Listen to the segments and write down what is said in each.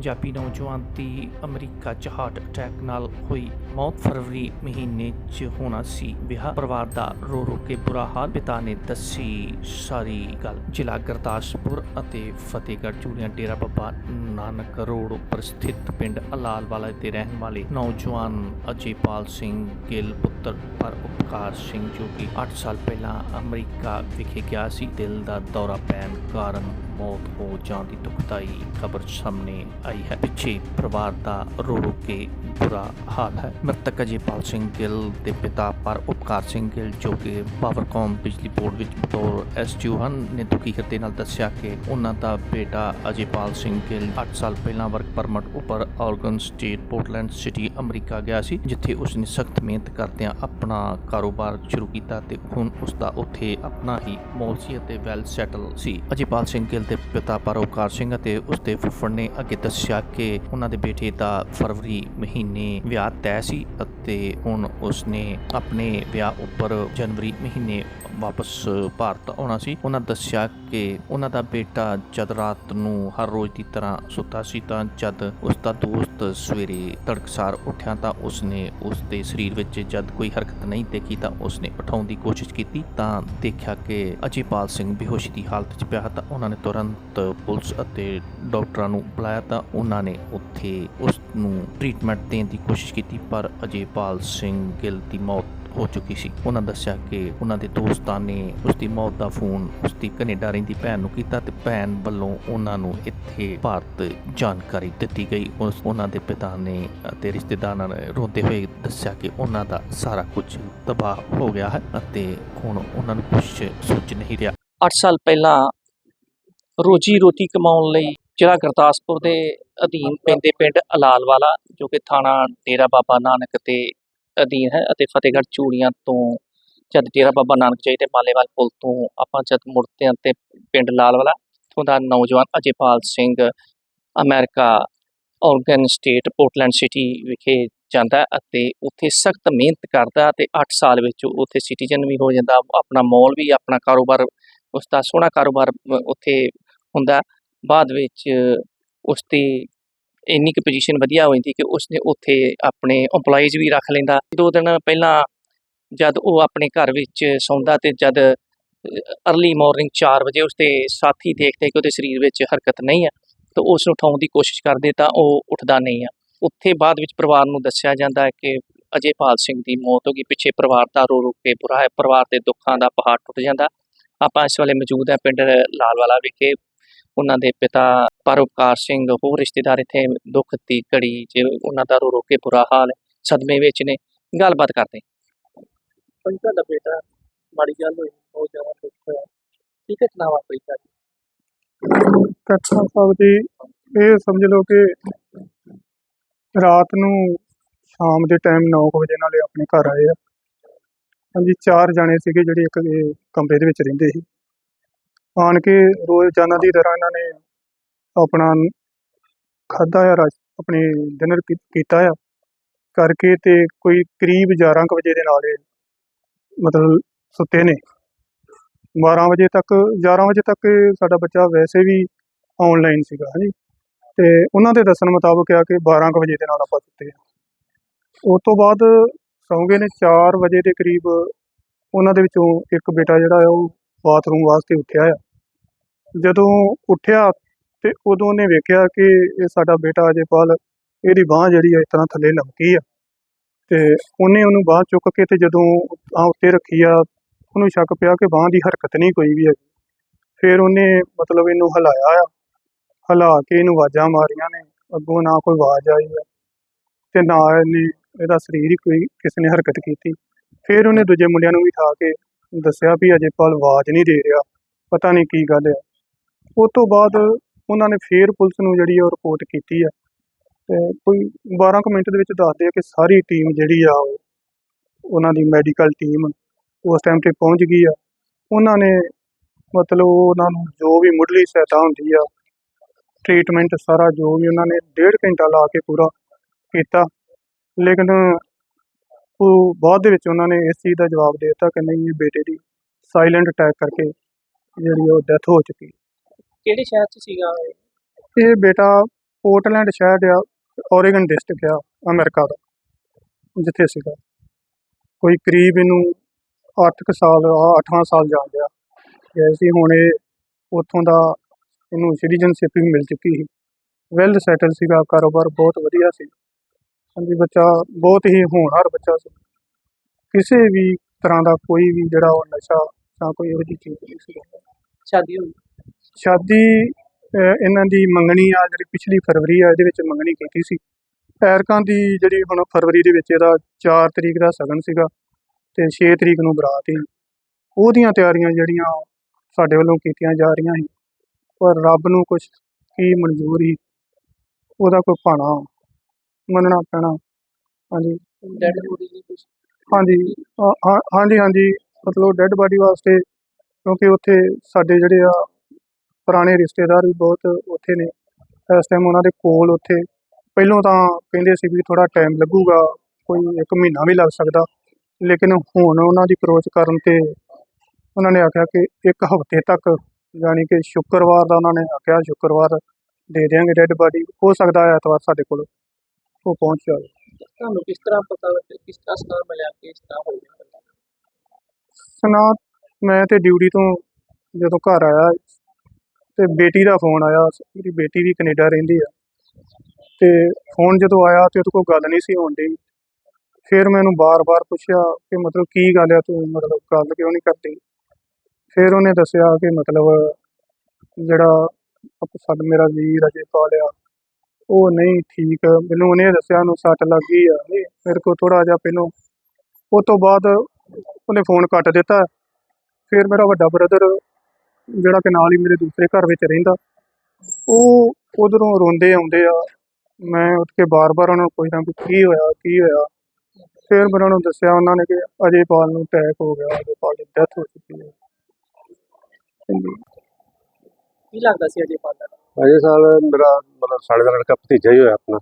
ਪੰਜਾਬੀ ਨੌਜਵਾਨ ਦੀ ਅਮਰੀਕਾ 'ਚ ਹਾਰਟ ਅਟੈਕ ਨਾਲ ਹੋਈ ਮੌਤ। ਫਰਵਰੀ ਮਹੀਨੇ 'ਚ ਹੋਣਾ ਸੀ ਵਿਆਹ। ਪਰਿਵਾਰ ਦਾ ਰੋ ਰੋ ਕੇ ਬੁਰਾ ਹਾਲ। ਪਿਤਾ ਨੇ ਦੱਸੀ ਸਾਰੀ ਗੱਲ। ਜ਼ਿਲ੍ਹਾ ਗੁਰਦਾਸਪੁਰ ਅਤੇ ਫਤਿਹਗੜ੍ਹ ਚੂੜੀਆਂ ਡੇਰਾ ਬਾਬਾ ਨਾਨਕ ਰੋਡ ਉੱਪਰ ਸਥਿਤ ਪਿੰਡ ਅਲਾਲਵਾਲਾ ਦੇ ਰਹਿਣ ਵਾਲੇ ਨੌਜਵਾਨ ਅਜੇਪਾਲ ਸਿੰਘ ਗਿੱਲ ਪੁੱਤਰ ਪਰ ਉਪਕਾਰ ਸਿੰਘ ਜੋ ਕਿ 8 ਸਾਲ ਪਹਿਲਾਂ ਅਮਰੀਕਾ ਵਿਖੇ ਗਿਆ ਸੀ। ਦਿਲ ਦਾ ਦੌਰਾ ਪੈਣ ਕਾਰਨ ਮੌਤ ਹੋ ਜਾਣ ਦੀ ਦੁਖਦਾਈ ਖਬਰ ਸਾਹਮਣੇ ਆਈ ਹੈ, ਪਿੱਛੇ ਪਰਿਵਾਰ ਦਾ ਰੋ ਰੋ ਕੇ ਬੁਰਾ ਹਾਲ ਹੈ। ਮ੍ਰਿਤਕ ਅਜੇਪਾਲ ਸਿੰਘ ਗਿੱਲ ਦੇ ਪਿਤਾ ਪਰ ਉਪਕਾਰ ਸਿੰਘ ਗਿੱਲ, ਜੋ ਕਿ ਪਾਵਰਕਾਮ ਬਿਜਲੀ ਬੋਰਡ ਵਿੱਚ ਬਤੌਰ ਐਸਟੀਓ ਹਨ, ਨੇ ਦੁਖੀ ਹਿਰਦੇ ਨਾਲ ਦੱਸਿਆ ਕਿ ਉਹਨਾਂ ਦਾ ਬੇਟਾ ਅਜੇਪਾਲ ਸਿੰਘ ਗਿੱਲ 8 ਸਾਲ ਪਹਿਲਾਂ ਵਰਕ ਪਰਮਿਟ ਉੱਪਰ ਆਰਗਨ ਸਟੇਟ ਪੋਰਟਲੈਂਡ ਸਿਟੀ ਅਮਰੀਕਾ ਗਿਆ ਸੀ, ਜਿੱਥੇ ਉਸਨੇ ਸਖਤ ਮਿਹਨਤ ਕਰਦਿਆਂ ਆਪਣਾ ਕਾਰੋਬਾਰ ਸ਼ੁਰੂ ਕੀਤਾ ਤੇ ਹੁਣ ਉਸ ਦਾ ਉੱਥੇ ਆਪਣਾ ਹੀ ਮੋਲ ਸੀ ਅਤੇ ਵੈਲ ਸੈਟਲ ਸੀ। ਅਜੇਪਾਲ ਸਿੰਘ ਗਿੱਲ ਦੇ ਪਿਤਾ ਪਰੋਕਾਰ ਸਿੰਘ ਅਤੇ ਉਸ ਦੇ ਫੁੱਫੜ ਨੇ ਅੱਗੇ ਦੱਸਿਆ ਕਿ ਉਹਨਾਂ ਦੇ ਬੇਟੇ ਦਾ ਫਰਵਰੀ ਮਹੀਨੇ ਵਿਆਹ ਤੈਅ ਸੀ ਅਤੇ ਹੁਣ ਉਸਨੇ ਆਪਣੇ ਵਿਆਹ ਉੱਪਰ ਜਨਵਰੀ ਮਹੀਨੇ ਵਾਪਸ ਭਾਰਤ ਆਉਣਾ ਸੀ। ਉਹਨਾਂ ਦੱਸਿਆ ਕਿ ਉਹਨਾਂ ਦਾ ਬੇਟਾ ਜਦ ਰਾਤ ਨੂੰ ਹਰ ਰੋਜ਼ ਦੀ ਤਰ੍ਹਾਂ ਸੁੱਤਾ ਸੀ ਤਾਂ ਜਦ ਉਸ ਦਾ ਦੋਸਤ ਸਵੇਰੇ ਤੜਕਸਾਰ ਉੱਠਿਆ ਤਾਂ ਉਸਨੇ ਉਸ ਦੇ ਸਰੀਰ ਵਿੱਚ ਜਦ ਕੋਈ ਹਰਕਤ ਨਹੀਂ ਦੇਖੀ ਤਾਂ ਉਸਨੇ ਉਠਾਉਣ ਦੀ ਕੋਸ਼ਿਸ਼ ਕੀਤੀ ਤਾਂ ਦੇਖਿਆ ਕਿ ਅਜੀਪਾਲ ਸਿੰਘ ਬੇਹੋਸ਼ ਦੀ ਹਾਲਤ 'ਚ ਪਿਆ ਤਾਂ ਉਹਨਾਂ ਨੇ ਤੁਰੰਤ ਪੁਲਿਸ ਅਤੇ ਡਾਕਟਰਾਂ ਨੂੰ ਬੁਲਾਇਆ ਤਾਂ ਉਹਨਾਂ ਨੇ ਉੱਥੇ ਉਸ ਨੂੰ ਟ੍ਰੀਟਮੈਂਟ ਦੇਣ ਦੀ ਕੋਸ਼ਿਸ਼ ਕੀਤੀ, ਪਰ ਅਜੀਪਾਲ ਸਿੰਘ ਗਿੱਲ ਦੀ ਮੌਤ ਹੋ ਚੁੱਕੀ ਸੀ। ਉਹਨਾਂ ਦੱਸਿਆ ਕਿ ਉਹਨਾਂ ਦੇ ਦੋਸਤਾਂ ਨੇ ਉਸ ਦੀ ਮੌਤ ਦਾ ਫੋਨ ਉਸ ਦੀ ਕੈਨੇਡਾ ਰਹਿੰਦੀ ਭੈਣ ਨੂੰ ਕੀਤਾ ਤੇ ਭੈਣ ਵੱਲੋਂ ਉਹਨਾਂ ਨੂੰ ਇੱਥੇ ਭਾਰਤ ਜਾਣਕਾਰੀ ਦਿੱਤੀ ਗਈ। ਉਸ ਉਹਨਾਂ ਦੇ ਪਿਤਾ ਨੇ ਅਤੇ ਰਿਸ਼ਤੇਦਾਰਾਂ ਨੇ ਰੋਂਦੇ ਹੋਏ ਦੱਸਿਆ ਕਿ ਉਹਨਾਂ ਦਾ ਸਾਰਾ ਕੁਝ ਤਬਾਹ ਹੋ ਗਿਆ ਹੈ ਅਤੇ ਹੁਣ ਉਹਨਾਂ ਨੂੰ ਕੁਝ ਸੋਚ ਨਹੀਂ ਰਿਹਾ। 8 ਸਾਲ ਪਹਿਲਾਂ ਰੋਜੀ ਰੋਟੀ ਕਮਾਉਣ ਲਈ ਜ਼ਿਲ੍ਹਾ ਗੁਰਦਾਸਪੁਰ ਦੇ ਅਧੀਨ ਪੈਂਦੇ ਪਿੰਡ ਅਲਾਲਵਾਲਾ, ਜੋ ਕਿ ਥਾਣਾ ਡੇਰਾ ਬਾਬਾ ਨਾਨਕ ਤੇ ਅਧੀਨ ਹੈ ਅਤੇ ਫਤਿਹਗੜ੍ਹ ਚੂੜੀਆਂ ਤੋਂ ਜਦ ਡੇਰਾ ਬਾਬਾ ਨਾਨਕ ਜਾਈ ਤੇ ਮਾਲੇਵਾਲ ਪੁਲ ਤੋਂ ਆਪਾਂ ਜਦ ਮੁੜਦੇ ਹਾਂ ਤੇ ਪਿੰਡ ਲਾਲਵਾਲਾ ਤੋਂ ਦਾ ਨੌਜਵਾਨ ਅਜੇਪਾਲ ਸਿੰਘ ਅਮਰੀਕਾ ਔਰਗਨ ਸਟੇਟ ਪੋਰਟਲੈਂਡ ਸਿਟੀ ਵਿਖੇ ਜਾਂਦਾ ਅਤੇ ਉੱਥੇ ਸਖਤ ਮਿਹਨਤ ਕਰਦਾ ਤੇ 8 ਸਾਲ ਵਿੱਚ ਉੱਥੇ ਸਿਟੀਜ਼ਨ ਵੀ ਹੋ ਜਾਂਦਾ, ਆਪਣਾ ਮੌਲ ਵੀ, ਆਪਣਾ ਕਾਰੋਬਾਰ ਉਸ ਦਾ ਸੋਹਣਾ ਕਾਰੋਬਾਰ ਉੱਥੇ ਹੁੰਦਾ। ਬਾਅਦ ਵਿੱਚ ਉਸ ਦੀ ਇੰਨੀ ਕੁ ਪੋਜੀਸ਼ਨ ਵਧੀਆ ਹੋ ਜਾਂਦੀ ਕਿ ਉਸਨੇ ਉੱਥੇ ਆਪਣੇ EMPLOYEES ਵੀ ਰੱਖ ਲੈਂਦਾ। ਦੋ ਦਿਨ ਪਹਿਲਾਂ ਜਦ ਉਹ ਆਪਣੇ ਘਰ ਵਿੱਚ ਸੌਂਦਾ ਤੇ ਜਦ ਅਰਲੀ ਮਾਰਨਿੰਗ 4 ਵਜੇ ਉਸਦੇ ਸਾਥੀ ਦੇਖਦੇ ਕਿ ਉਹਦੇ ਸਰੀਰ ਵਿੱਚ ਹਰਕਤ ਨਹੀਂ ਹੈ ਤਾਂ ਉਸ ਨੂੰ ਉਠਾਉਣ ਦੀ ਕੋਸ਼ਿਸ਼ ਕਰਦੇ ਤਾਂ ਉਹ ਉੱਠਦਾ ਨਹੀਂ ਆ। ਉੱਥੇ ਬਾਅਦ ਵਿੱਚ ਪਰਿਵਾਰ ਨੂੰ ਦੱਸਿਆ ਜਾਂਦਾ ਹੈ ਕਿ ਅਜੇਪਾਲ ਸਿੰਘ ਦੀ ਮੌਤ ਹੋ ਗਈ। ਪਿੱਛੇ ਪਰਿਵਾਰ ਦਾ ਰੋ ਰੋ ਕੇ ਬੁਰਾ ਹੈ ਪਰਿਵਾਰ ਦੇ ਦੁੱਖਾਂ ਦਾ ਪਹਾੜ ਟੁੱਟ ਜਾਂਦਾ। ਆਪਾਂ ਇਸ ਵੇਲੇ ਮੌਜੂਦ ਹਾਂ ਪਿੰਡ ਲਾਲਵਾਲਾ ਵਿਖੇ। ਉਹਨਾਂ ਦੇ ਪਿਤਾ ਪਰਉਪਕਾਰ ਸਿੰਘ ਹੋਰ ਰਿਸ਼ਤੇਦਾਰ ਇੱਥੇ ਦੁੱਖ ਦੀ ਘੜੀ 'ਚ ਉਹਨਾਂ ਦਾ ਰੋ ਰੋ ਕੇ ਬੁਰਾ ਹਾਲ ਹੈ ਸਦਮੇ ਵਿੱਚ ਨੇ ਗੱਲਬਾਤ ਕਰਦੇ ਹਾਂ। ਤੁਹਾਡਾ ਬੇਟਾ ਮਾੜੀ ਗੱਲ ਹੋਈ ਬਹੁਤ ਜ਼ਿਆਦਾ ਦੁੱਖ ਹੋਇਆ। ਕੀ ਘਟਨਾ ਵਾਪਰੀ ਕੱਛਾ ਸਾਹਿਬ ਜੀ ਇਹ ਸਮਝ ਲਓ ਕਿ ਰਾਤ ਨੂੰ ਸ਼ਾਮ ਦੇ ਟਾਈਮ 9 ਵਜੇ ਨਾਲੇ ਆਪਣੇ ਘਰ ਆਏ ਆ। ਹਾਂਜੀ ਚਾਰ ਜਾਣੇ ਸੀਗੇ ਜਿਹੜੇ ਇੱਕ ਕਮਰੇ ਦੇ ਵਿੱਚ ਰਹਿੰਦੇ ਸੀ। ਆਣ ਕੇ ਰੋਜ਼ਾਨਾ ਦੀ ਤਰ੍ਹਾਂ ਇਹਨਾਂ ਨੇ ਆਪਣਾ ਖਾਧਾ ਆ, ਰਾਜ ਆਪਣੇ ਡਿਨਰ ਕੀਤਾ ਆ। ਕਰਕੇ ਤੇ ਕੋਈ ਕਰੀਬ 11 ਕੁ ਵਜੇ ਦੇ ਨਾਲ ਮਤਲਬ ਸੁੱਤੇ ਨੇ। 12 ਵਜੇ ਤੱਕ 11 ਵਜੇ ਤੱਕ ਸਾਡਾ ਬੱਚਾ ਵੈਸੇ ਵੀ ਆਨਲਾਈਨ ਸੀਗਾ, ਹਾਂਜੀ। ਤੇ ਉਹਨਾਂ ਦੇ ਦੱਸਣ ਮੁਤਾਬਕ ਆ ਕਿ 12 ਕੁ ਵਜੇ ਦੇ ਨਾਲ ਆਪਾਂ ਸੁੱਤੇ ਆ। ਉਸ ਤੋਂ ਬਾਅਦ ਸੌਂਗੇ ਨੇ 4 ਵਜੇ ਦੇ ਕਰੀਬ, ਉਹਨਾਂ ਦੇ ਵਿੱਚੋਂ ਇੱਕ ਬੇਟਾ ਜਿਹੜਾ ਆ ਉਹ ਬਾਥਰੂਮ ਵਾਸਤੇ ਉੱਠਿਆ ਆ। ਜਦੋਂ ਉੱਠਿਆ ਤੇ ਉਦੋਂ ਉਹਨੇ ਵੇਖਿਆ ਕਿ ਇਹ ਸਾਡਾ ਬੇਟਾ ਅਜੇਪਾਲ ਇਹਦੀ ਬਾਹ ਜਿਹੜੀ ਆ ਇਸ ਤਰ੍ਹਾਂ ਥੱਲੇ ਲਮਕੀ ਆ। ਤੇ ਉਹਨੇ ਉਹਨੂੰ ਬਾਹ ਚੁੱਕ ਕੇ ਤੇ ਜਦੋਂ ਆ ਉੱਤੇ ਰੱਖੀ ਆ, ਉਹਨੂੰ ਸ਼ੱਕ ਪਿਆ ਕਿ ਬਾਹ ਦੀ ਹਰਕਤ ਨਹੀਂ ਕੋਈ ਵੀ ਹੈ ਫਿਰ ਉਹਨੇ ਮਤਲਬ ਇਹਨੂੰ ਹਿਲਾਇਆ ਆ, ਹਿਲਾ ਕੇ ਇਹਨੂੰ ਆਵਾਜ਼ਾਂ ਮਾਰੀਆਂ ਨੇ, ਅੱਗੋਂ ਨਾ ਕੋਈ ਆਵਾਜ਼ ਆਈ ਆ ਤੇ ਨਾ ਇਹਨੇ ਇਹਦਾ ਸਰੀਰ ਹੀ ਕੋਈ ਕਿਸੇ ਨੇ ਹਰਕਤ ਕੀਤੀ। ਫਿਰ ਉਹਨੇ ਦੂਜੇ ਮੁੰਡਿਆਂ ਨੂੰ ਵੀ ਠਾ ਕੇ ਦੱਸਿਆ ਵੀ ਅਜੇਪਾਲ ਆਵਾਜ਼ ਨਹੀਂ ਦੇ ਰਿਹਾ, ਪਤਾ ਨਹੀਂ ਕੀ ਗੱਲ ਹੈ ਉਸ ਤੋਂ ਬਾਅਦ ਉਹਨਾਂ ਨੇ ਫੇਰ ਪੁਲਿਸ ਨੂੰ ਜਿਹੜੀ ਆ ਉਹ ਰਿਪੋਰਟ ਕੀਤੀ ਆ। ਤੇ ਕੋਈ 12 ਕੁ ਮਿੰਟ ਦੇ ਵਿੱਚ ਦੱਸਦੇ ਆ ਕਿ ਸਾਰੀ ਟੀਮ ਜਿਹੜੀ ਆ ਉਹ, ਉਹਨਾਂ ਦੀ ਮੈਡੀਕਲ ਟੀਮ ਉਸ ਟਾਈਮ ਤੇ ਪਹੁੰਚ ਗਈ ਆ। ਉਹਨਾਂ ਨੇ ਮਤਲਬ ਉਹਨਾਂ ਨੂੰ ਜੋ ਵੀ ਮੁੱਢਲੀ ਸਹਾਇਤਾ ਹੁੰਦੀ ਆ ਟ੍ਰੀਟਮੈਂਟ ਸਾਰਾ ਜੋ ਵੀ ਉਹਨਾਂ ਨੇ ਡੇਢ ਘੰਟਾ ਲਾ ਕੇ ਪੂਰਾ ਕੀਤਾ। ਲੇਕਿਨ ਉਹ ਬਾਅਦ ਦੇ ਵਿੱਚ ਉਹਨਾਂ ਨੇ ਇਸ ਚੀਜ਼ ਦਾ ਜਵਾਬ ਦੇ ਦਿੱਤਾ ਕਿ ਨਹੀਂ, ਇਹ ਬੇਟੇ ਦੀ ਸਾਇਲੈਂਟ ਅਟੈਕ ਕਰਕੇ ਜਿਹੜੀ ਉਹ ਡੈਥ ਹੋ ਚੁੱਕੀ। ਕਿਹੜੇ ਸ਼ਹਿਰ 'ਚ ਸੀਗਾ ਇਹ ਬੇਟਾ ਪੋਰਟਲੈਂਡ ਸ਼ਹਿਰ ਆ ਓਰੇਗਨ ਡਿਸਟ੍ਰਿਕਟ ਆ ਅਮਰੀਕਾ ਦਾ ਜਿੱਥੇ ਸੀਗਾ। ਕੋਈ ਕਰੀਬ ਇਹਨੂੰ 8 ਕੁ ਸਾਲ 8ਵਾਂ ਸਾਲ ਜਾ ਗਿਆ ਗਏ ਸੀ ਹੁਣ ਇਹ ਉੱਥੋਂ ਦਾ ਇਹਨੂੰ ਸਿਟੀਜ਼ਨਸ਼ਿਪ ਵੀ ਮਿਲ ਚੁੱਕੀ ਸੀ। ਵੈਲ ਸੈਟਲ ਸੀਗਾ ਕਾਰੋਬਾਰ ਬਹੁਤ ਵਧੀਆ ਸੀ। ਹਾਂਜੀ ਬੱਚਾ ਬਹੁਤ ਹੀ ਹੋਣਹਾਰ ਬੱਚਾ ਸੀ। ਕਿਸੇ ਵੀ ਤਰ੍ਹਾਂ ਦਾ ਕੋਈ ਵੀ ਜਿਹੜਾ ਉਹ ਨਸ਼ਾ ਜਾਂ ਕੋਈ ਇਹੋ ਜਿਹੀ ਚੀਜ਼ ਨਹੀਂ ਸੀ। ਸ਼ਾਦੀ ਹੋਈ? ਸ਼ਾਦੀ ਇਹਨਾਂ ਦੀ ਮੰਗਣੀ ਆ ਜਿਹੜੀ ਪਿਛਲੀ ਫਰਵਰੀ ਆ ਇਹਦੇ ਵਿੱਚ ਮੰਗਣੀ ਕੀਤੀ ਸੀ। ਐਰਕਾਂ ਦੀ ਜਿਹੜੀ ਹੁਣ ਫਰਵਰੀ ਦੇ ਵਿੱਚ ਇਹਦਾ 4 ਤਰੀਕ ਦਾ ਸਗਨ ਸੀਗਾ ਤੇ 6 ਤਰੀਕ ਨੂੰ ਬਰਾਤ ਸੀ ਉਹਦੀਆਂ ਤਿਆਰੀਆਂ ਜਿਹੜੀਆਂ ਸਾਡੇ ਵੱਲੋਂ ਕੀਤੀਆਂ ਜਾ ਰਹੀਆਂ ਸੀ ਪਰ ਰੱਬ ਨੂੰ ਕੁਝ ਕੀ ਮਨਜ਼ੂਰ ਸੀ ਉਹਦਾ ਕੋਈ ਭਾਣਾ ਮੰਨਣਾ ਪੈਣਾ। ਹਾਂਜੀ। ਡੈਡ ਬੋਡੀ ਦੀ ਕੁਛ? ਹਾਂਜੀ। ਹਾਂ- ਹਾਂਜੀ ਹਾਂਜੀ। ਮਤਲਬ ਡੈੱਡ ਬਾਡੀ ਵਾਸਤੇ ਕਿਉਂਕਿ ਉੱਥੇ ਸਾਡੇ ਜਿਹੜੇ ਆ ਪੁਰਾਣੇ ਰਿਸ਼ਤੇਦਾਰ ਵੀ ਬਹੁਤ ਉੱਥੇ ਨੇ। ਇਸ ਟਾਈਮ ਉਹਨਾਂ ਦੇ ਕੋਲ ਉੱਥੇ। ਪਹਿਲੋਂ ਤਾਂ ਕਹਿੰਦੇ ਸੀ ਵੀ ਥੋੜਾ ਟਾਈਮ ਲੱਗੂਗਾ ਕੋਈ ਇੱਕ ਮਹੀਨਾ ਵੀ ਲੱਗ ਸਕਦਾ। ਲੇਕਿਨ ਹੁਣ ਉਹਨਾਂ ਦੀ ਅਪਰੋਚ ਕਰਨ ਤੇ ਉਹਨਾਂ ਨੇ ਆਖਿਆ ਕਿ ਇੱਕ ਹਫ਼ਤੇ ਤੱਕ ਯਾਨੀ ਕਿ ਸ਼ੁੱਕਰਵਾਰ ਦਾ ਉਹਨਾਂ ਨੇ ਆਖਿਆ ਸ਼ੁੱਕਰਵਾਰ ਦੇ ਦਿਆਂਗੇ ਡੈੱਡ ਬਾਡੀ ਹੋ ਸਕਦਾ ਹੈ ਐਤਵਾਰ ਸਾਡੇ ਕੋਲ ਉਹ ਪਹੁੰਚ ਜਾਵੇ। ਤੁਹਾਨੂੰ ਕਿਸ ਤਰ੍ਹਾਂ ਪਤਾ ਲੱਗਿਆ ਕਿਸ ਤਰ੍ਹਾਂ ਸਲਾਹ ਮਿਲਿਆ ਕਿ ਇਸ ਤਰ੍ਹਾਂ ਹੋ ਗਿਆ? ਸੁਣਾ ਮੈਂ ਤੇ ਡਿਊਟੀ ਤੋਂ ਜਦੋਂ ਘਰ ਆਇਆ ਤੇ ਬੇਟੀ ਦਾ ਫੋਨ ਆਇਆ, ਮੇਰੀ ਬੇਟੀ ਵੀ ਕੈਨੇਡਾ ਰਹਿੰਦੀ ਆ। ਤੇ ਫੋਨ ਜਦੋਂ ਆਇਆ ਤੇ ਉਹਦੇ ਕੋਲ ਗੱਲ ਨਹੀਂ ਸੀ ਹੋਣ ਦੀ ਫਿਰ ਮੈਂ ਉਹਨੂੰ ਬਾਰ-ਬਾਰ ਪੁੱਛਿਆ ਕਿ ਮਤਲਬ ਕੀ ਗੱਲ ਆ ਤੂੰ? ਮਤਲਬ ਗੱਲ ਕਿਉਂ ਨਹੀਂ ਕਰਦੀ? ਫਿਰ ਉਹਨੇ ਦੱਸਿਆ ਕਿ ਮਤਲਬ ਜਿਹੜਾ ਆਪ- ਸਾਡਾ, ਮੇਰਾ ਵੀਰ ਅਜੇ ਪਾਲਿਆ, ਉਹ ਨਹੀਂ ਠੀਕ। ਮੈਨੂੰ ਉਹਨੇ ਦੱਸਿਆ ਉਹਨੂੰ ਸੱਟ ਲੱਗ ਗਈ ਆ। ਇਹ ਮੇਰੇ ਕੋਲ ਥੋੜਾ ਜਿਹਾ ਪਹਿਲੋਂ, ਉਹ ਤੋਂ ਬਾਅਦ ਉਹਨੇ ਫੋਨ ਕੱਟ ਦਿੱਤਾ। ਫਿਰ ਮੇਰਾ ਵੱਡਾ ਬ੍ਰਦਰ ਜਿਹੜਾ ਕਿ ਨਾਲ ਹੀ ਮੇਰੇ ਦੂਸਰੇ ਘਰ ਵਿੱਚ ਰਹਿੰਦਾ। ਉਹ ਉਧਰੋਂ ਰੋਂਦੇ ਆਉਂਦੇ ਆ। ਮੈਂ ਉੱਠ ਕੇ ਬਾਰ-ਬਾਰ ਉਹਨਾਂ ਨੂੰ ਪੁੱਛਦਾ ਵੀ ਕੀ ਹੋਇਆ ਕੀ ਹੋਇਆ? ਫਿਰ ਮੈਂ ਉਹਨਾਂ ਨੂੰ ਦੱਸਿਆ ਉਹਨਾਂ ਨੇ ਕਿ ਅਜੇਪਾਲ ਨੂੰ ਅਟੈਕ ਹੋ ਗਿਆ ਅਜੇਪਾਲ ਦੀ ਡੈਥ ਹੋ ਚੁੱਕੀ ਹੈ। ਕੀ ਲੱਗਦਾ ਸੀ ਅਜੇ ਪਾਦਾ ਅਜੇ ਸਾਲ ਮੇਰਾ ਮਤਲਬ ਸਾਲੇ ਦਾ ਲੜਕਾ ਭਤੀਜਾ ਹੀ ਹੋਇਆ ਆਪਣਾ।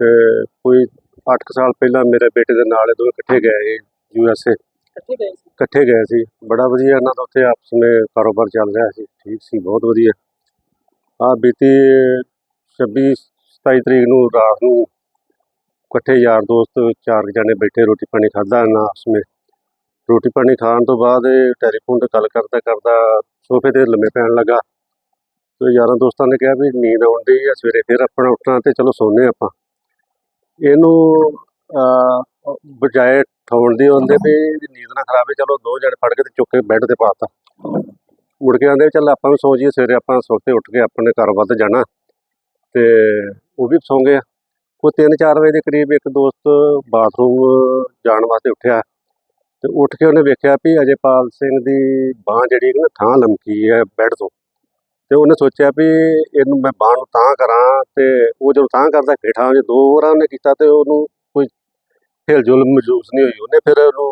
ਤੇ ਕੋਈ 8 ਸਾਲ ਪਹਿਲਾਂ ਮੇਰੇ ਬੇਟੇ ਦੇ ਨਾਲ ਇਹ ਦੋਵੇਂ ਇਕੱਠੇ ਗਏ ਯੂ ਐਸ ਏ। ਇਕੱਠੇ ਗਏ ਸੀ? ਇਕੱਠੇ ਗਏ ਸੀ। ਬੜਾ ਵਧੀਆ ਇਹਨਾਂ ਦਾ ਉੱਥੇ ਆਪਸ ਵਿੱਚ ਕਾਰੋਬਾਰ ਚੱਲ ਰਿਹਾ ਸੀ। ਠੀਕ ਸੀ, ਬਹੁਤ ਵਧੀਆ। ਆ ਬੀਤੀ 26 27 ਤਰੀਕ ਨੂੰ ਰਾਤ ਨੂੰ ਇਕੱਠੇ ਯਾਰ ਦੋਸਤ ਚਾਰ ਕੁ ਜਣੇ ਬੈਠੇ, ਰੋਟੀ ਪਾਣੀ ਖਾਦਾ ਇਹਨਾਂ ਆਪਸ ਵਿੱਚ। ਰੋਟੀ ਪਾਣੀ ਖਾਣ ਤੋਂ ਬਾਅਦ ਟੈਲੀਫੋਨ ਤੇ ਗੱਲ ਕਰਦਾ ਕਰਦਾ ਸੋਫੇ ਤੇ ਲੰਮੇ ਪੈਣ ਲੱਗਾ। ਤੇ ਯਾਰਾਂ ਦੋਸਤਾਂ ਨੇ ਕਿਹਾ ਵੀ ਨੀਂਦ ਆਉਣ ਡਈ ਆ, ਸਵੇਰੇ ਫਿਰ ਆਪਣਾ ਉੱਠਣਾ ਤੇ ਚਲੋ ਸੌਂਦੇ ਆਪਾਂ। ਇਹਨੂੰ ਬਜਾਏ ਠਾਉਣ ਦੀ ਹੁੰਦੇ ਵੀ ਇਹਦੀ ਨੀਂਦ ਨਾ ਖਰਾਬ ਹੈ ਚਲੋ ਦੋ ਜਣੇ ਫੜ ਕੇ ਤੇ ਚੁੱਕ ਕੇ ਬੈੱਡ ਤੇ ਪਾਤਾ। ਮੁੜ ਕੇ ਆਂਦੇ ਚੱਲ ਆਪਾਂ ਵੀ ਸੌਂ ਜਾਈਏ, ਸਵੇਰੇ ਆਪਾਂ ਸੁੱਤੇ ਉੱਠ ਕੇ ਆਪਣੇ ਕਾਰੋਬਾਰ ਤੇ ਜਾਣਾ। ਤੇ ਉਹ ਵੀ ਸੌਂ ਗਏ ਕੋਈ 3-4 ਵਜੇ ਦੇ ਕਰੀਬ ਇੱਕ ਦੋਸਤ ਬਾਥਰੂਮ ਜਾਣ ਵਾਸਤੇ ਉੱਠਿਆ। ਤੇ ਉੱਠ ਕੇ ਉਹਨੇ ਵੇਖਿਆ ਵੀ ਅਜੇਪਾਲ ਸਿੰਘ ਦੀ ਬਾਹ ਜਿਹੜੀ ਨਾ, ਥਾਂ ਲਮਕੀ ਹੈ ਬੈੱਡ ਤੋਂ। ਤੇ ਉਹਨੇ ਸੋਚਿਆ ਵੀ ਇਹਨੂੰ ਮੈਂ ਬਾਹ ਨੂੰ ਤਾਂ ਕਰਾਂ ਤੇ ਉਹ ਜਦੋਂ ਤਾਂ ਕਰਦਾ, ਹੇਠਾਂ ਜੇ ਦੋ ਵਾਰਾਂ ਉਹਨੇ ਕੀਤਾ ਤੇ ਉਹਨੂੰ ਹਿਲਜੁਲ ਮਹਿਸੂਸ ਨਹੀਂ ਹੋਈ। ਉਹਨੇ ਫਿਰ ਉਹਨੂੰ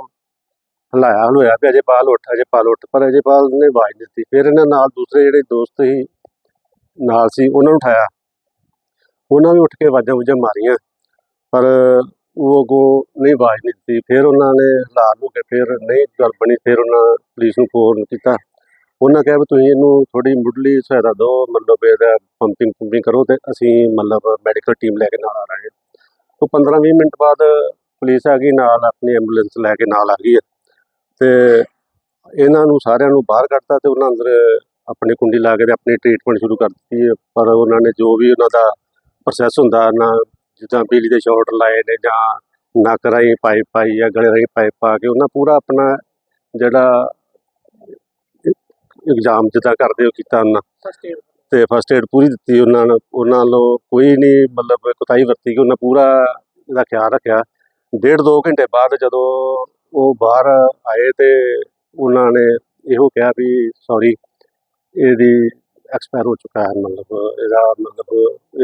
ਹਿਲਾਇਆ, ਹਲੋਇਆ ਵੀ ਅਜੇ ਅਜੇਪਾਲ ਉੱਠ, ਅਜੇ ਪਾਲ ਉੱਠ, ਪਰ ਅਜੇ ਅਜੇਪਾਲ ਨੇ ਆਵਾਜ਼ ਨਹੀਂ ਦਿੱਤੀ। ਫਿਰ ਇਹਨਾਂ ਨਾਲ ਦੂਸਰੇ ਜਿਹੜੇ ਦੋਸਤ ਸੀ, ਨਾਲ ਸੀ, ਉਹਨਾਂ ਨੂੰ ਉਠਾਇਆ। ਉਹਨਾਂ ਵੀ ਉੱਠ ਕੇ ਆਵਾਜ਼ਾਂ ਵੂਜਾਂ ਮਾਰੀਆਂ, ਪਰ ਉਹ ਅੱਗੋਂ ਨਹੀਂ ਆਵਾਜ਼ ਨਹੀਂ ਦਿੱਤੀ। ਫਿਰ ਉਹਨਾਂ ਨੇ ਹਾਲਾਤ ਹੋ ਕੇ ਫਿਰ ਨਹੀਂ ਗੱਲ ਬਣੀ, ਫਿਰ ਉਹਨਾਂ ਪੁਲਿਸ ਨੂੰ ਫੋਨ ਕੀਤਾ। ਉਹਨਾਂ ਕਿਹਾ ਵੀ ਤੁਸੀਂ ਇਹਨੂੰ ਥੋੜੀ ਮੁੱਢਲੀ ਸਹਾਇਤਾ ਦਿਓ, ਮਤਲਬ ਇਹਦਾ ਪੰਪਿੰਗ ਪੰਪਿੰਗ ਕਰੋ ਤੇ ਅਸੀਂ ਮਤਲਬ ਮੈਡੀਕਲ ਟੀਮ ਲੈ ਕੇ ਨਾਲ ਆ ਰਹੇ ਹਾਂ ਤੋਂ 15-20 ਮਿੰਟ ਬਾਅਦ ਪੁਲਿਸ ਆ ਗਈ ਨਾਲ ਆਪਣੀ ਐਂਬੂਲੈਂਸ ਲੈ ਕੇ ਨਾਲ ਆ ਗਈ ਹੈ। ਤੇ ਇਹਨਾਂ ਨੂੰ ਸਾਰਿਆਂ ਨੂੰ ਬਾਹਰ ਕੱਢਤਾ ਤੇ ਉਹਨਾਂ ਅੰਦਰ ਆਪਣੀ ਕੁੰਡੀ ਲਾ ਕੇ ਤੇ ਆਪਣੀ ਟ੍ਰੀਟਮੈਂਟ ਸ਼ੁਰੂ ਕਰ ਦਿੱਤੀ ਹੈ। ਪਰ ਉਹਨਾਂ ਨੇ ਜੋ ਵੀ ਉਹਨਾਂ ਦਾ ਪ੍ਰੋਸੈਸ ਹੁੰਦਾ ਨਾ ਜਿੱਦਾਂ ਬਿਜਲੀ ਦੇ ਸ਼ਾਰਟ ਲਾਏ ਨੇ ਜਾਂ ਨੱਕ ਰਾਹੀਂ ਪਾਈਪ ਪਾਈ ਜਾਂ ਗਲੇ ਰਾਹੀਂ ਪਾਈਪ ਪਾ ਕੇ ਉਹਨਾਂ ਪੂਰਾ ਆਪਣਾ ਜਿਹੜਾ ਇਗਜ਼ਾਮ ਜਿੱਦਾਂ ਕਰਦੇ ਹੋ ਕੀਤਾ ਉਹਨਾਂ। ਤੇ ਫਸਟ ਏਡ ਪੂਰੀ ਦਿੱਤੀ ਉਹਨਾਂ ਨੂੰ। ਉਹਨਾਂ ਵੱਲੋਂ ਕੋਈ ਨਹੀਂ ਮਤਲਬ ਕੁਤਾਈ ਵਰਤੀ ਕਿ ਉਹਨਾਂ ਪੂਰਾ ਇਹਦਾ ਖਿਆਲ ਰੱਖਿਆ। ਡੇਢ ਦੋ ਘੰਟੇ ਬਾਅਦ ਜਦੋਂ ਉਹ ਬਾਹਰ ਆਏ ਤੇ ਉਹਨਾਂ ਨੇ ਇਹੋ ਕਿਹਾ ਵੀ ਸੌਰੀ ਇਹਦੀ ਐਕਸਪਾਇਰ ਹੋ ਚੁੱਕਾ ਹੈ, ਮਤਲਬ ਇਹਦਾ ਮਤਲਬ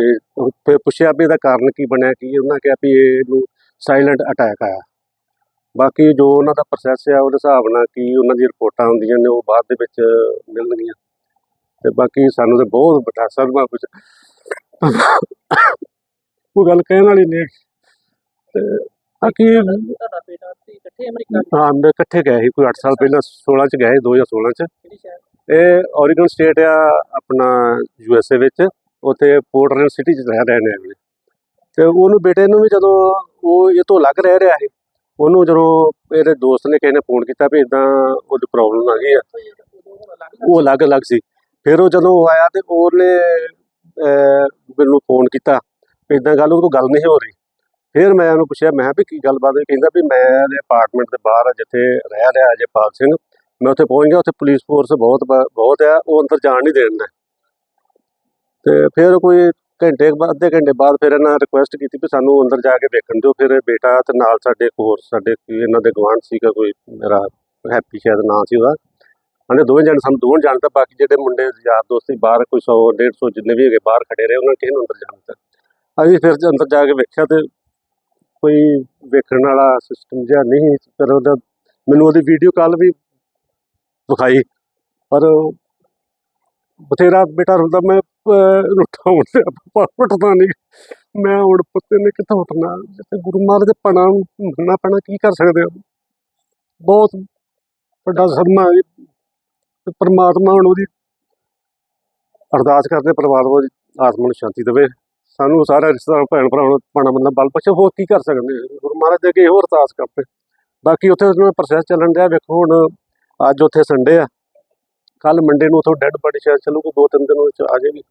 ਇਹ ਫਿਰ ਪੁੱਛਿਆ ਵੀ ਇਹਦਾ ਕਾਰਨ ਕੀ ਬਣਿਆ, ਕੀ ਉਹਨਾਂ ਕਿਹਾ ਵੀ ਇਹਨੂੰ ਸਾਇਲੈਂਟ ਅਟੈਕ ਆਇਆ। ਬਾਕੀ ਜੋ ਉਹਨਾਂ ਦਾ ਪ੍ਰੋਸੈਸ ਆ, ਉਹਦੇ ਹਿਸਾਬ ਨਾਲ ਕੀ ਉਹਨਾਂ ਦੀਆਂ ਰਿਪੋਰਟਾਂ ਹੁੰਦੀਆਂ ਨੇ, ਉਹ ਬਾਅਦ ਦੇ ਵਿੱਚ ਮਿਲਣਗੀਆਂ। ਤੇ ਬਾਕੀ ਸਾਨੂੰ ਤੇ ਬਹੁਤ ਵੱਡਾ ਸਦਮਾ ਕੁਝ ਉਹ ਗੱਲ ਕਹਿਣ ਵਾਲੀ ਨਹੀਂ। ਤੇ ਬਾਕੀ ਤੁਹਾਡਾ ਬੇਟਾ ਤੇ ਇਕੱਠੇ ਅਮਰੀਕਾ ਹਾਂ ਮੈਂ ਇਕੱਠੇ ਗਏ ਸੀ ਕੋਈ 8 ਸਾਲ ਪਹਿਲਾਂ 16 ਚ ਗਏ 2016 ਚ। ਕਿਹੜੀ ਸ਼ਹਿਰ? ਇਹ ਓਰੀਗਨ ਸਟੇਟ ਆ ਆਪਣਾ ਯੂ ਐਸ ਏ ਵਿੱਚ ਉੱਥੇ ਪੋਰਟਲੈਂਡ ਸਿਟੀ 'ਚ ਰਹਿ ਰਹੇ ਨੇ ਅਗਲੇ। ਤੇ ਉਹਨੂੰ ਬੇਟੇ ਨੂੰ ਵੀ ਜਦੋਂ ਉਹ ਇਹ ਤੋਂ ਅਲੱਗ ਰਹਿ ਰਿਹਾ ਸੀ ਉਹਨੂੰ ਜਦੋਂ ਇਹਦੇ ਦੋਸਤ ਨੇ ਕਿਸੇ ਨੇ ਫੋਨ ਕੀਤਾ ਵੀ ਇਦਾਂ ਉਹਦੀ ਪ੍ਰੋਬਲਮ ਆ ਗਈ ਆ। ਉਹ ਅਲੱਗ ਅਲੱਗ ਸੀ। ਫਿਰ ਉਹ ਜਦੋਂ ਆਇਆ ਤੇ ਉਹਨੇ ਮੈਨੂੰ ਫੋਨ ਕੀਤਾ ਇਦਾਂ ਗੱਲ ਉਹ ਤੋਂ ਗੱਲ ਨਹੀਂ ਹੋ ਰਹੀ। ਫਿਰ ਮੈਂ ਉਹਨੂੰ ਪੁੱਛਿਆ, ਮੈਂ ਵੀ ਕੀ ਗੱਲਬਾਤ ਹੈ ਕਹਿੰਦਾ ਵੀ ਮੈਂ ਇਹਦੇ ਅਪਾਰਟਮੈਂਟ ਦੇ ਬਾਹਰ ਆ, ਜਿੱਥੇ ਰਹਿ ਰਿਹਾ ਅਜੇ ਪਾਲ ਸਿੰਘ। ਮੈਂ ਉੱਥੇ ਪਹੁੰਚ ਗਿਆ, ਉੱਥੇ ਪੁਲਿਸ ਫੋਰਸ ਬਹੁਤ ਬਹੁਤ ਆ, ਉਹ ਅੰਦਰ ਜਾਣ ਨਹੀਂ ਦੇਣ ਦਿੰਦਾ। ਤੇ ਫਿਰ ਕੋਈ ਘੰਟੇ ਬਾਅਦ, ਅੱਧੇ ਘੰਟੇ ਬਾਅਦ ਫਿਰ ਇਹਨਾਂ ਰਿਕੁਐਸਟ ਕੀਤੀ ਵੀ ਸਾਨੂੰ ਅੰਦਰ ਜਾ ਕੇ ਵੇਖਣ ਦਿਓ। ਫਿਰ ਬੇਟਾ ਤੇ ਨਾਲ ਸਾਡੇ ਇੱਕ ਹੋਰ, ਸਾਡੇ ਕੋਈ ਇਹਨਾਂ ਦੇ ਗਵਾਂਢ ਸੀਗਾ, ਕੋਈ ਮੇਰਾ ਹੈਪੀ ਸ਼ਾਇਦ ਨਾਂ ਸੀ ਉਹਦਾ। ਉਹਨੇ ਦੋਵੇਂ ਜਣ ਸਾਨੂੰ, ਦੋਵੇਂ ਜਾਣ ਤਾਂ ਬਾਕੀ ਜਿਹੜੇ ਮੁੰਡੇ ਯਾਰ ਦੋਸਤ ਸੀ, ਬਾਹਰ ਕੋਈ 100 150 ਜਿੰਨੇ ਵੀ ਹੈਗੇ, ਬਾਹਰ ਖੜੇ ਰਹੇ, ਉਹਨਾਂ ਨੇ ਕਿਸੇ ਨੂੰ ਅੰਦਰ ਜਾਣ ਦਿੱਤਾ। ਅਸੀਂ ਫਿਰ ਅੰਦਰ ਜਾ ਕੇ ਵੇਖਿਆ ਤੇ ਕੋਈ ਵੇਖਣ ਵਾਲਾ ਸਿਸਟਮ ਜਿਹਾ ਨਹੀਂ ਫਿਰ ਉਹਦਾ ਮੈਨੂੰ ਉਹਦੀ ਵੀਡੀਓ ਕਾਲ ਵੀ ਵਿਖਾਈ। ਪਰ ਬਥੇਰਾ ਬੇਟਾ ਹੁੰਦਾ ਮੈਂ ਅਹ, ਉਠਾਉਣ ਤੇ ਉੱਠਦਾ ਨਹੀਂ ਮੈਂ ਹੁਣ ਪੁੱਤੇ ਨੇ ਕਿੱਥੋਂ ਉੱਠਣਾ? ਜਿੱਥੇ ਗੁਰੂ ਮਹਾਰਾਜ ਦੇ ਪਣਾ ਨੂੰ ਮੰਨਣਾ ਪੈਣਾ ਕੀ ਕਰ ਸਕਦੇ ਹੋ ਬਹੁਤ ਵੱਡਾ ਸਦਮਾ ਹੈ ਤੇ ਪ੍ਰਮਾਤਮਾ ਹੁਣ ਉਹਦੀ ਅਰਦਾਸ ਕਰਦੇ ਪਰਮਾਤਮਾ ਉਹਦੀ ਆਤਮਾ ਨੂੰ ਸ਼ਾਂਤੀ ਦੇਵੇ। ਸਾਨੂੰ ਸਾਰੇ ਰਿਸ਼ਤੇਦਾਰ ਭੈਣ ਭਰਾਵਾਂ ਨੂੰ ਪਾਣਾ ਬੰਦਾ ਬਲ ਪਛੇ, ਹੋਰ ਕੀ ਕਰ ਸਕਦੇ ਗੁਰੂ ਮਹਾਰਾਜ ਦੇ ਅੱਗੇ ਹੋਰ ਅਰਦਾਸ ਕਰਦੇ। ਬਾਕੀ ਉੱਥੇ ਉਹਨਾਂ ਪ੍ਰੋਸੈਸ ਚੱਲਣ ਡਿਆ। ਵੇਖੋ ਹੁਣ ਅੱਜ ਉੱਥੇ ਸੰਡੇ ਆ। ਕੱਲ ਮੰਡੇ ਨੂੰ ਉਥੋਂ ਡੈੱਡ ਬੋਡੀ ਸ਼ਾਇਦ ਚੱਲੂਗੀ। ਦੋ ਤਿੰਨ ਦਿਨ ਵਿੱਚ ਆ ਜਾਏਗੀ।